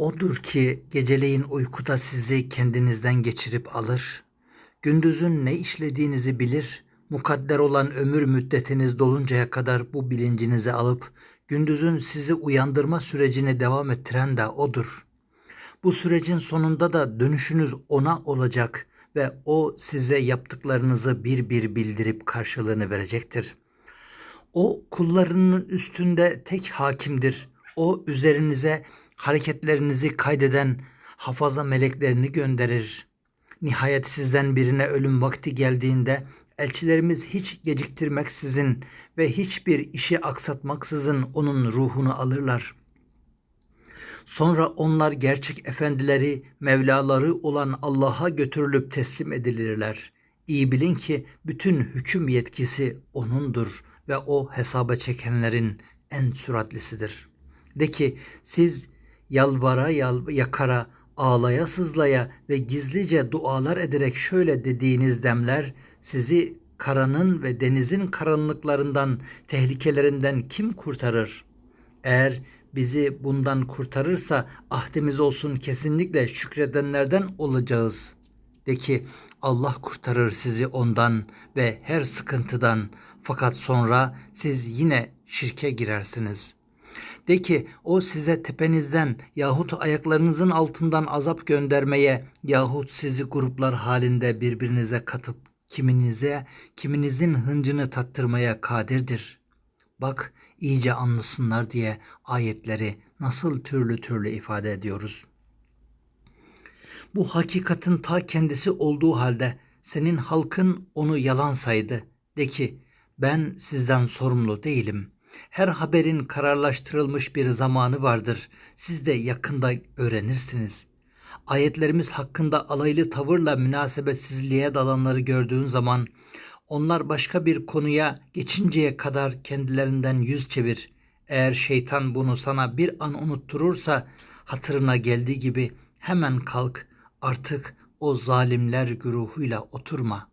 Odur ki geceleyin uykuda sizi kendinizden geçirip alır. Gündüzün ne işlediğinizi bilir. Mukadder olan ömür müddetiniz doluncaya kadar bu bilincinizi alıp gündüzün sizi uyandırma sürecini devam ettiren de odur. Bu sürecin sonunda da dönüşünüz ona olacak ve o size yaptıklarınızı bir bir bildirip karşılığını verecektir. O kullarının üstünde tek hakimdir. O üzerinize hareketlerinizi kaydeden hafaza meleklerini gönderir. Nihayet sizden birine ölüm vakti geldiğinde elçilerimiz hiç geciktirmeksizin ve hiçbir işi aksatmaksızın onun ruhunu alırlar. Sonra onlar gerçek efendileri, Mevlaları olan Allah'a götürülüp teslim edilirler. İyi bilin ki bütün hüküm yetkisi O'nundur ve O hesaba çekenlerin en süratlisidir. De ki siz yalvara yal yakara, ağlaya sızlaya ve gizlice dualar ederek şöyle dediğiniz demler sizi karanın ve denizin karanlıklarından, tehlikelerinden kim kurtarır? Eğer bizi bundan kurtarırsa ahdimiz olsun kesinlikle şükredenlerden olacağız. De ki Allah kurtarır sizi ondan ve her sıkıntıdan fakat sonra siz yine şirke girersiniz. De ki o size tepenizden yahut ayaklarınızın altından azap göndermeye yahut sizi gruplar halinde birbirinize katıp kiminize kiminizin hıncını tattırmaya kadirdir. Bak iyice anlasınlar diye ayetleri nasıl türlü türlü ifade ediyoruz. Bu hakikatin ta kendisi olduğu halde senin halkın onu yalan saydı. De ki ben sizden sorumlu değilim. Her haberin kararlaştırılmış bir zamanı vardır. Siz de yakında öğrenirsiniz. Ayetlerimiz hakkında alaylı tavırla münasebetsizliğe dalanları gördüğün zaman onlar başka bir konuya geçinceye kadar kendilerinden yüz çevir. Eğer şeytan bunu sana bir an unutturursa hatırına geldiği gibi hemen kalk artık o zalimler güruhuyla oturma.''